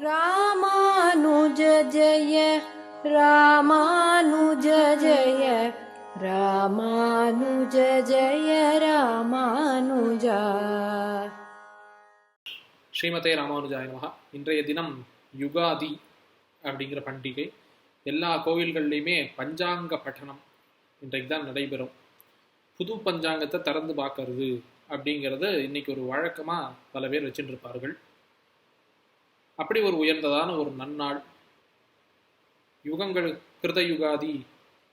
ராமானுஜ ஜய ராமானுஜ ஜய ராமானுஜ ஜய ராமானுஜா. ஸ்ரீமதே ராமானுஜாய நமகா இன்றைய தினம் யுகாதி அப்படிங்கிற பண்டிகை. எல்லா கோவில்கள்லையுமே பஞ்சாங்க பட்டணம் இன்றைக்கு தான் நடைபெறும். புது பஞ்சாங்கத்தை திறந்து பார்க்கறது அப்படிங்கிறது இன்னைக்கு ஒரு வழக்கமாக பல பேர் வச்சுட்டு இருப்பார்கள் அப்படி ஒரு உயர்ந்ததான ஒரு நன்னாள். யுகங்கள் கிருத யுகாதி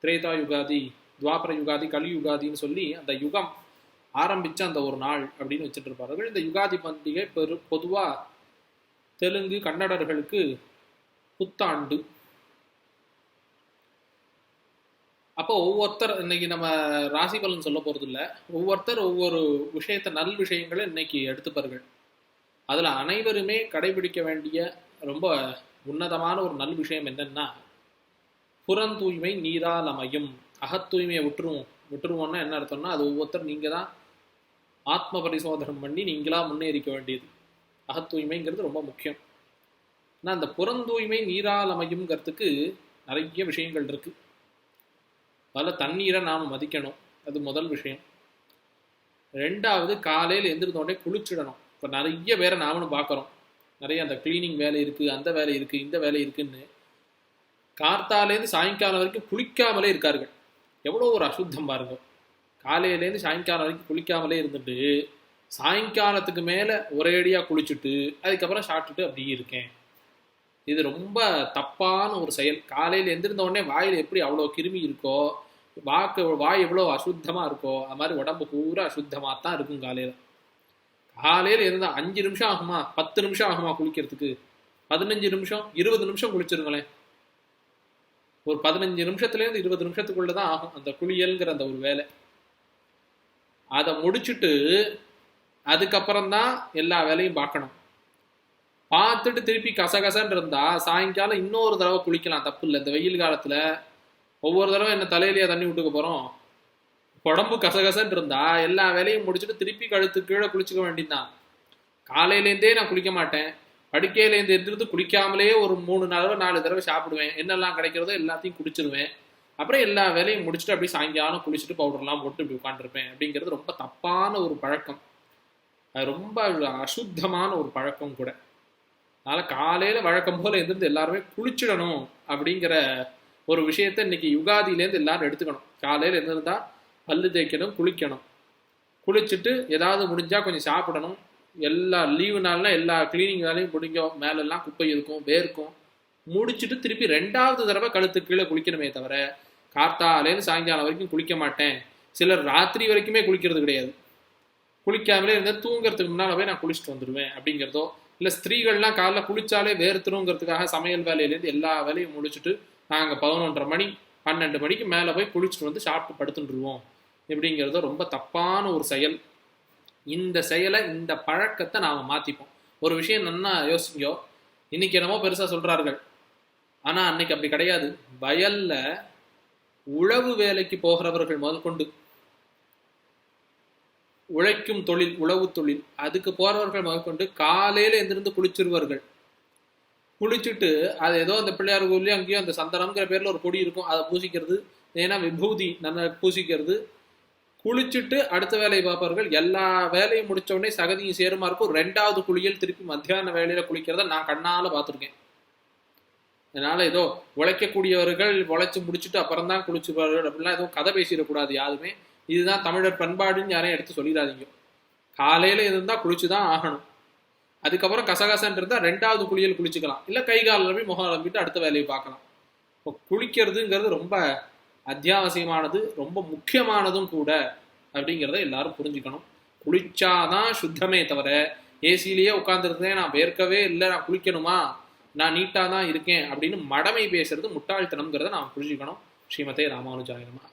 திரேதா யுகாதி துவாபர யுகாதி கலி யுகாதின்னு சொல்லி அந்த யுகம் ஆரம்பிச்ச அந்த ஒரு நாள் அப்படின்னு வச்சுட்டு இருப்பார்கள் இந்த யுகாதி பண்டிகை பெரு பொதுவாக தெலுங்கு கன்னடர்களுக்கு புத்தாண்டு. அப்போ ஒவ்வொருத்தர் இன்னைக்கு நம்ம ராசி பலன் சொல்ல போறது இல்ல ஒவ்வொருத்தர் ஒவ்வொரு விஷயத்த நல் விஷயங்களை இன்னைக்கு எடுத்துப்பார்கள். அதில் அனைவருமே கடைபிடிக்க வேண்டிய ரொம்ப உன்னதமான ஒரு நல் விஷயம் என்னன்னா புறந்தூய்மை நீரால் அமையும் அகத்தூய்மையை விட்டுருவோம் விட்டுருவோம்னா என்ன அர்த்தம்னா அது ஒவ்வொருத்தர் நீங்கள் தான் ஆத்ம பரிசோதனம் பண்ணி நீங்களாக முன்னேறிக்க வேண்டியது. அகத்தூய்மைங்கிறது ரொம்ப முக்கியம். ஆனால் அந்த புறந்தூய்மை நீரால் அமையும்ங்கிறதுக்கு நிறைய விஷயங்கள் இருக்குது அதில் தண்ணீரை நாம் மதிக்கணும். அது முதல் விஷயம். ரெண்டாவது காலையில் எந்திருந்தோடனே குளிச்சிடணும். இப்போ நிறைய பேரை நாமளும் பார்க்குறோம். நிறைய அந்த க்ளீனிங் வேலை இருக்குது அந்த வேலை இருக்குது இந்த வேலை இருக்குதுன்னு கார்த்தாலேருந்து சாயங்காலம் வரைக்கும் குளிக்காமலே இருக்கார்கள். எவ்வளோ ஒரு அசுத்தம் பாருங்க. காலையிலேருந்து சாயங்காலம் வரைக்கும் குளிக்காமலே இருந்துட்டு சாயங்காலத்துக்கு மேலே ஒரேடியாக குளிச்சுட்டு அதுக்கப்புறம் சாப்பிட்டுட்டு அப்படியே இருக்கேன். இது ரொம்ப தப்பான ஒரு செயல். காலையில் எந்திருந்த உடனே வாயில் எப்படி அவ்வளோ கிருமி இருக்கோ வாக்கு வாய் எவ்வளோ அசுத்தமாக இருக்கோ அது மாதிரி உடம்பு பூரா அசுத்தமாக தான் இருக்கும் காலையில். காலையில் இருந்தால் அஞ்சு நிமிஷம் ஆகுமா? பத்து நிமிஷம் ஆகுமா குளிக்கிறதுக்கு? பதினஞ்சு நிமிஷம் இருபது நிமிஷம் குளிச்சிருங்களேன். ஒரு பதினஞ்சு நிமிஷத்துலேருந்து இருபது நிமிஷத்துக்குள்ள தான் ஆகும் அந்த குளியல்ங்கிற அந்த ஒரு வேலை. அதை முடிச்சுட்டு அதுக்கப்புறம் தான் எல்லா வேலையும் பார்க்கணும். பார்த்துட்டு திருப்பி கசகசன்னு இருந்தால் சாயங்காலம் இன்னொரு தடவை குளிக்கலாம். தப்பு இல்லை. இந்த வெயில் காலத்தில் ஒவ்வொரு தடவை என்ன தலையிலேயே தண்ணி விட்டுக்க போகிறோம் உடம்பு கசகசன்னு இருந்தா எல்லா வேலையும் முடிச்சுட்டு திருப்பி கழுத்து கீழே குளிச்சுக்க வேண்டியதுதான். காலையிலேருந்தே நான் குளிக்க மாட்டேன். படுக்கையிலேருந்து எந்திருந்து குளிக்காமலே ஒரு மூணு தடவை நாலு தடவை சாப்பிடுவேன். என்னெல்லாம் கிடைக்கிறதோ எல்லாத்தையும் குடிச்சிருவேன். அப்புறம் எல்லா வேலையும் முடிச்சுட்டு அப்படியே சாயங்காலம் குளிச்சுட்டு பவுடர்லாம் போட்டு இப்படி உட்காந்துருப்பேன் அப்படிங்கிறது ரொம்ப தப்பான ஒரு பழக்கம். அது ரொம்ப அசுத்தமான ஒரு பழக்கம் கூட. அதனால காலையில வழக்கம் போல எந்திருந்து எல்லாருமே குளிச்சிடணும் அப்படிங்கிற ஒரு விஷயத்த இன்னைக்கு யுகாதியிலேருந்து எல்லாரும் எடுத்துக்கணும். காலையில எழுந்திருந்தா பல்லு தேய்க்கணும் குளிக்கணும். குளிச்சுட்டு ஏதாவது முடிஞ்சால் கொஞ்சம் சாப்பிடணும். எல்லா லீவு நாள்லாம் எல்லா கிளீனிங் வேலையும் முடிஞ்சோம் மேலெல்லாம் குப்பை இருக்கும் வேர்க்கும். முடிச்சுட்டு திருப்பி ரெண்டாவது தடவை கழுத்து கீழே குளிக்கணுமே தவிர கார்த்தாலேருந்து சாயங்காலம் வரைக்கும் குளிக்க மாட்டேன். சிலர் ராத்திரி வரைக்குமே குளிக்கிறது கிடையாது. குளிக்காமலே இருந்தால் தூங்குறதுக்கு முன்னால் போய் நான் குளிச்சுட்டு வந்துடுவேன் அப்படிங்கிறதோ இல்லை ஸ்திரீகள்லாம் காலைல குளிச்சாலே வேர்த்துருங்கிறதுக்காக சமையல் வேலையிலேருந்து எல்லா வேலையும் முடிச்சுட்டு நாங்கள் பதினொன்றரை மணி பன்னெண்டு மணிக்கு மேலே போய் குளிச்சுட்டு வந்து சாப்பிட்டு படுத்துட்டுருவோம் இப்படிங்கிறது ரொம்ப தப்பான ஒரு செயல். இந்த செயலை இந்த பழக்கத்தை நாம் மாற்றிப்போம் ஒரு விஷயம் நல்லா யோசிங்கோ. இன்னைக்கு என்னமோ பெருசாக சொல்கிறார்கள் ஆனால் அன்னைக்கு அப்படி கிடையாது. வயல்ல உழவு வேலைக்கு போகிறவர்கள் முதற்கொண்டு உழைக்கும் தொழில் உழவு தொழில். அதுக்கு போறவர்கள் முதற்கொண்டு காலையில எந்திருந்து குளிச்சிருவார்கள். குளிச்சுட்டு அது ஏதோ அந்த பிள்ளையார் கோயிலையும் அங்கேயும் அந்த சந்தனம்ங்கிற பேர்ல ஒரு பொடி இருக்கும். அதை பூசிக்கிறது. ஏன்னா விபூதி நல்லா பூசிக்கிறது. குளிச்சுட்டு அடுத்த வேலையை பார்ப்பார்கள். எல்லா வேலையும் முடிச்ச உடனே சகதியும் சேருமா இருக்கும் ரெண்டாவது குளியல் திருப்பி மத்தியான வேலையில குளிக்கிறத நான் கண்ணால பார்த்துருக்கேன். அதனால ஏதோ உழைக்கக்கூடியவர்கள் உழைச்சு முடிச்சுட்டு அப்புறம் தான் குளிச்சுப்பார்கள் அப்படிலாம் எதுவும் கதை பேசிடக்கூடாது யாருமே. இதுதான் தமிழர் பண்பாடுன்னு யாரையும் எடுத்து சொல்லிடாதீங்க. காலையில இருந்தா குளிச்சுதான் ஆகணும். அதுக்கப்புறம் கசகசன் இருந்தால் ரெண்டாவது குளியல் குளிச்சுக்கலாம். இல்லை கை கால் அலம்பி முகம் அலம்பிட்டு அடுத்த வேலையை பார்க்கலாம். இப்போ குளிக்கிறதுங்கிறது ரொம்ப அத்தியாவசியமானது ரொம்ப முக்கியமானதும் கூட அப்படிங்கிறத எல்லாரும் புரிஞ்சுக்கணும். குளிச்சாதான் சுத்தமே தவிர ஏசிலேயே உட்காந்துருந்தேன் நான் வேர்க்கவே இல்லை நான் குளிக்கணுமா? நான் நீட்டாக தான் இருக்கேன் அப்படின்னு மடமை பேசுறது முட்டாள்தனம்ங்கிறத நாம் புரிஞ்சுக்கணும். ஸ்ரீமதே ராமானுஜாயனமாக